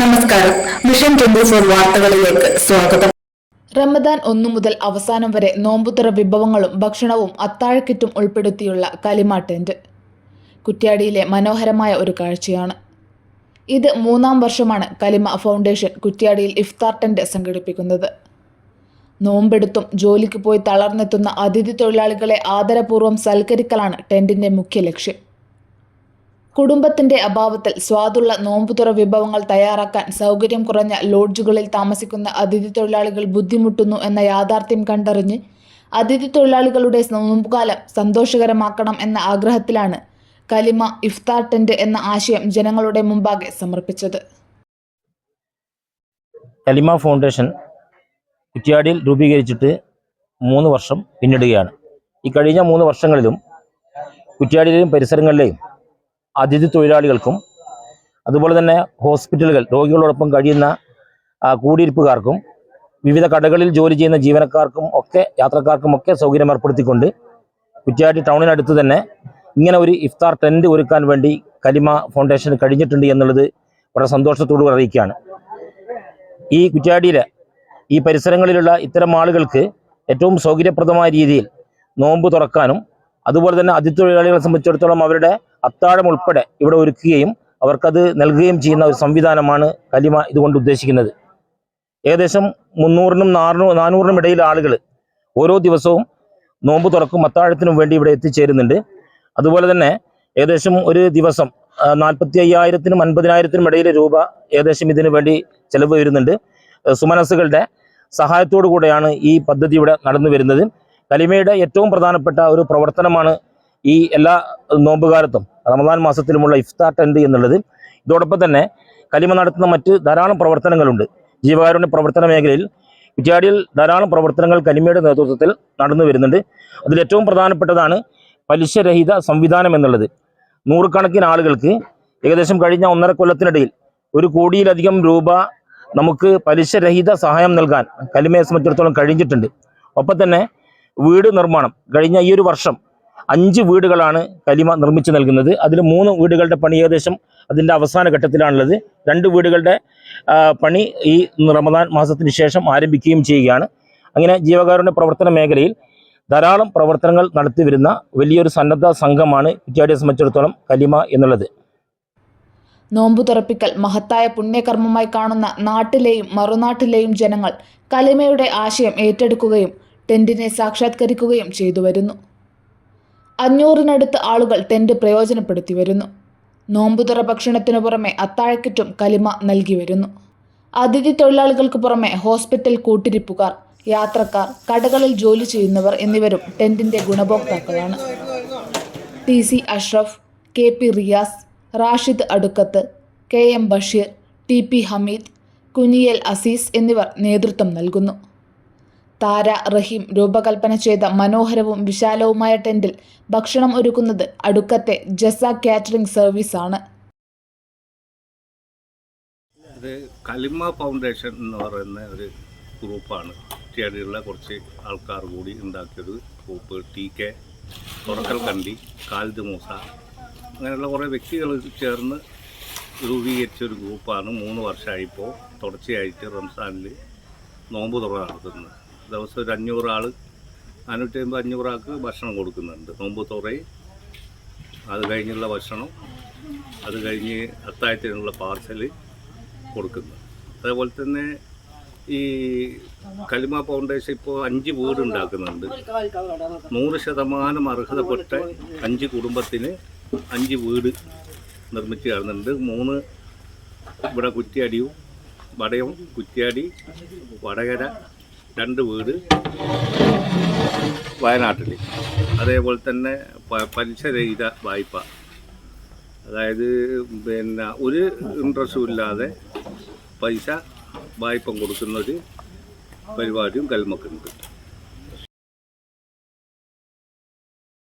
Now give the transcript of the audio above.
നമസ്കാരം. Mission twenty four വാർത്തകളിലേക്ക് സ്വാഗതം. റമദാൻ ഒന്നു മുതൽ അവസാനം വരെ നോമ്പുതുറ വിഭവങ്ങളും ഭക്ഷണവും അത്താഴക്കിറ്റും ഉൾപ്പെടുത്തിയുള്ള കലിമ ടെന്റ്. കുറ്റ്യാടിയിലെ മനോഹരമായ ഒരു കാഴ്ചയാണ്. ഇത് മൂന്നാം വർഷമാണ് കലിമ ഫൗണ്ടേഷൻ കുറ്റ്യാടിയിൽ ഇഫ്താർ ടെന്റ് സംഘടിപ്പിക്കുന്നത്. നോമ്പെടുത്തും ജോലിക്ക് പോയി തളർന്നെത്തുന്ന അതിഥി തൊഴിലാളികളെ ആദരപൂർവം സൽക്കരിക്കലാണ് ടെന്റിന്റെ മുഖ്യ ലക്ഷ്യം. കുടുംബത്തിന്റെ അഭാവത്തിൽ സ്വാദുള്ള നോമ്പുതുറ വിഭവങ്ങൾ തയ്യാറാക്കാൻ സൗകര്യം കുറഞ്ഞ ലോഡ്ജുകളിൽ താമസിക്കുന്ന അതിഥി തൊഴിലാളികൾ ബുദ്ധിമുട്ടുന്നു എന്ന യാഥാർത്ഥ്യം കണ്ടറിഞ്ഞ് അതിഥി തൊഴിലാളികളുടെ നോമ്പുകാലം സന്തോഷകരമാക്കണം എന്ന ആഗ്രഹത്തിലാണ് കലിമ ഇഫ്താർ ടെന്റ് എന്ന ആശയം ജനങ്ങളുടെ മുമ്പാകെ സമർപ്പിച്ചത്. കലിമ ഫൗണ്ടേഷൻ കുറ്റ്യാടിയിൽ രൂപീകരിച്ചിട്ട് മൂന്ന് വർഷം പിന്നിടുകയാണ്. ഈ കഴിഞ്ഞ മൂന്ന് വർഷങ്ങളിലും കുറ്റ്യാടിയിലെയും പരിസരങ്ങളിലെയും അതിഥി തൊഴിലാളികൾക്കും അതുപോലെ തന്നെ ഹോസ്പിറ്റലുകൾ രോഗികളോടൊപ്പം കഴിയുന്ന കൂടിയിരിപ്പുകാർക്കും വിവിധ കടകളിൽ ജോലി ചെയ്യുന്ന ജീവനക്കാർക്കും ഒക്കെ യാത്രക്കാർക്കും ഒക്കെ സൗകര്യം ഏർപ്പെടുത്തിക്കൊണ്ട് കുറ്റിയാട്ടി ടൗണിനടുത്ത് തന്നെ ഇങ്ങനെ ഒരു ഇഫ്താർ ടെന്റ് ഒരുക്കാൻ വേണ്ടി കലിമ ഫൗണ്ടേഷൻ കഴിഞ്ഞിട്ടുണ്ട് എന്നുള്ളത് വളരെ സന്തോഷത്തോടു അറിയിക്കുകയാണ്. ഈ കുറ്റ്യാടിയിലെ ഈ പരിസരങ്ങളിലുള്ള ഇത്തരം ആളുകൾക്ക് ഏറ്റവും സൗകര്യപ്രദമായ രീതിയിൽ നോമ്പ് തുറക്കാനും അതുപോലെ തന്നെ അതിഥി തൊഴിലാളികളെ സംബന്ധിച്ചിടത്തോളം അവരുടെ അത്താഴം ഉൾപ്പെടെ ഇവിടെ ഒരുക്കുകയും അവർക്കത് നൽകുകയും ചെയ്യുന്ന ഒരു സംവിധാനമാണ് കലിമ ഇതുകൊണ്ട് ഉദ്ദേശിക്കുന്നത്. ഏകദേശം മുന്നൂറിനും നാറിനും നാനൂറിനും ഇടയിൽ ആളുകൾ ഓരോ ദിവസവും നോമ്പ് തുറക്കും അത്താഴത്തിനും വേണ്ടി ഇവിടെ എത്തിച്ചേരുന്നുണ്ട്. അതുപോലെ തന്നെ ഏകദേശം ഒരു ദിവസം നാൽപ്പത്തി അയ്യായിരത്തിനും അൻപതിനായിരത്തിനും ഇടയിൽ രൂപ ഏകദേശം ഇതിനു വേണ്ടി ചെലവ് വരുന്നുണ്ട്. സുമനസ്സുകളുടെ സഹായത്തോടു കൂടെയാണ് ഈ പദ്ധതി ഇവിടെ നടന്നു വരുന്നത്. കലിമയുടെ ഏറ്റവും പ്രധാനപ്പെട്ട ഒരു പ്രവർത്തനമാണ് ഈ എല്ലാ നോമ്പുകാലത്തും റമദാൻ മാസത്തിലുമുള്ള ഇഫ്താർ ടെന്റ് എന്നുള്ളത്. ഇതോടൊപ്പം തന്നെ കലിമ നടത്തുന്ന മറ്റ് ധാരാളം പ്രവർത്തനങ്ങളുണ്ട്. ജീവകാരുണ്യ പ്രവർത്തന മേഖലയിൽ കുറ്റ്യാടിയിൽ ധാരാളം പ്രവർത്തനങ്ങൾ കലിമയുടെ നേതൃത്വത്തിൽ നടന്നു വരുന്നുണ്ട്. അതിൽ ഏറ്റവും പ്രധാനപ്പെട്ടതാണ് പലിശരഹിത സംവിധാനം എന്നുള്ളത്. നൂറുകണക്കിന് ആളുകൾക്ക് ഏകദേശം കഴിഞ്ഞ ഒന്നര കൊല്ലത്തിനിടയിൽ ഒരു കോടിയിലധികം രൂപ നമുക്ക് പലിശരഹിത സഹായം നൽകാൻ കലിമയെ സംബന്ധിച്ചിടത്തോളം കഴിഞ്ഞിട്ടുണ്ട്. ഒപ്പം തന്നെ വീട് നിർമ്മാണം കഴിഞ്ഞ ഈ ഒരു വർഷം അഞ്ച് വീടുകളാണ് കലിമ നിർമ്മിച്ചു നൽകുന്നത്. അതിൽ മൂന്ന് വീടുകളുടെ പണി ഏകദേശം അതിന്റെ അവസാന ഘട്ടത്തിലാണുള്ളത്. രണ്ട് വീടുകളുടെ പണി ഈ റമദാൻ മാസത്തിന് ശേഷം ആരംഭിക്കുകയും ചെയ്യുകയാണ്. അങ്ങനെ ജീവകാരുണ്യ പ്രവർത്തന മേഖലയിൽ ധാരാളം പ്രവർത്തനങ്ങൾ നടത്തി വരുന്ന വലിയൊരു സന്നദ്ധ സംഘമാണ് കുറ്റ്യാടിയെ സംബന്ധിച്ചിടത്തോളം കലിമ എന്നുള്ളത്. നോമ്പു തുറപ്പിക്കൽ മഹത്തായ പുണ്യകർമ്മമായി കാണുന്ന നാട്ടിലെയും മറുനാട്ടിലെയും ജനങ്ങൾ കലിമയുടെ ആശയം ഏറ്റെടുക്കുകയും ടെന്റിനെ സാക്ഷാത്കരിക്കുകയും ചെയ്തു വരുന്നു. അഞ്ഞൂറിനടുത്ത് ആളുകൾ ടെന്റ് പ്രയോജനപ്പെടുത്തി വരുന്നു. നോമ്പുതുറ ഭക്ഷണത്തിനു പുറമെ അത്താഴക്കിറ്റും കലിമ നൽകി വരുന്നു. അതിഥി തൊഴിലാളികൾക്ക് പുറമെ ഹോസ്പിറ്റൽ കൂട്ടിരിപ്പുകാർ യാത്രക്കാർ കടകളിൽ ജോലി ചെയ്യുന്നവർ എന്നിവരും ടെന്റിന്റെ ഗുണഭോക്താക്കളാണ്. T C Ashraf K P Riyas Rashid Adukkath K M Basheer T P Hameed Kuniyil Azeez എന്നിവർ നേതൃത്വം നൽകുന്നു. താര റഹീം രൂപകൽപ്പന ചെയ്ത മനോഹരവും വിശാലവുമായ ടെന്റിൽ ഭക്ഷണം ഒരുക്കുന്നത് അടുക്കത്തെ ജസ കാറ്ററിംഗ് സർവീസാണ്. ഇത് കലിമ ഫൗണ്ടേഷൻ എന്ന് പറയുന്ന ഒരു ഗ്രൂപ്പാണ്. കുറ്റിയാടിയുള്ള കുറച്ച് ആൾക്കാർ കൂടി ഉണ്ടാക്കിയൊരു ഗ്രൂപ്പ് ടി കെ തുറക്കൽ കണ്ടി കാൽജ് മൂസ അങ്ങനെയുള്ള കുറേ വ്യക്തികൾ ചേർന്ന് രൂപീകരിച്ച ഒരു ഗ്രൂപ്പാണ്. മൂന്ന് വർഷമായിപ്പോൾ തുടർച്ചയായിട്ട് റംസാനിൽ നോമ്പ് തുറ നടത്തുന്നത്. ദിവസം ഒരു അഞ്ഞൂറ് ആൾ നാനൂറ്റി അമ്പത് അഞ്ഞൂറ് ആൾക്ക് ഭക്ഷണം കൊടുക്കുന്നുണ്ട്. നോമ്പ് തുറയും. അത് കഴിഞ്ഞുള്ള ഭക്ഷണം അത് കഴിഞ്ഞ് അത്താഴത്തിനുള്ള പാർസൽ കൊടുക്കുന്നു അതേപോലെ തന്നെ ഈ കലിമ ഫൗണ്ടേഷൻ ഇപ്പോൾ അഞ്ച് വീട് ഉണ്ടാക്കുന്നുണ്ട്. നൂറ് ശതമാനം അർഹതപ്പെട്ട അഞ്ച് കുടുംബത്തിന് അഞ്ച് വീട് നിർമ്മിച്ച് കാണുന്നുണ്ട് മൂന്ന് ഇവിടെ കുറ്റിയാടിയും വടയും കുറ്റിയാടി വടകര രണ്ട് വീട് വയനാട്ടിൽ അതേപോലെ തന്നെ പലിശരഹിത വായ്പ. അതായത് പിന്നെ ഒരു ഇൻട്രസ്റ്റും ഇല്ലാതെ പൈസ വായ്പ കൊടുക്കുന്ന ഒരു പരിപാടിയും കൽമക്കുണ്ട്.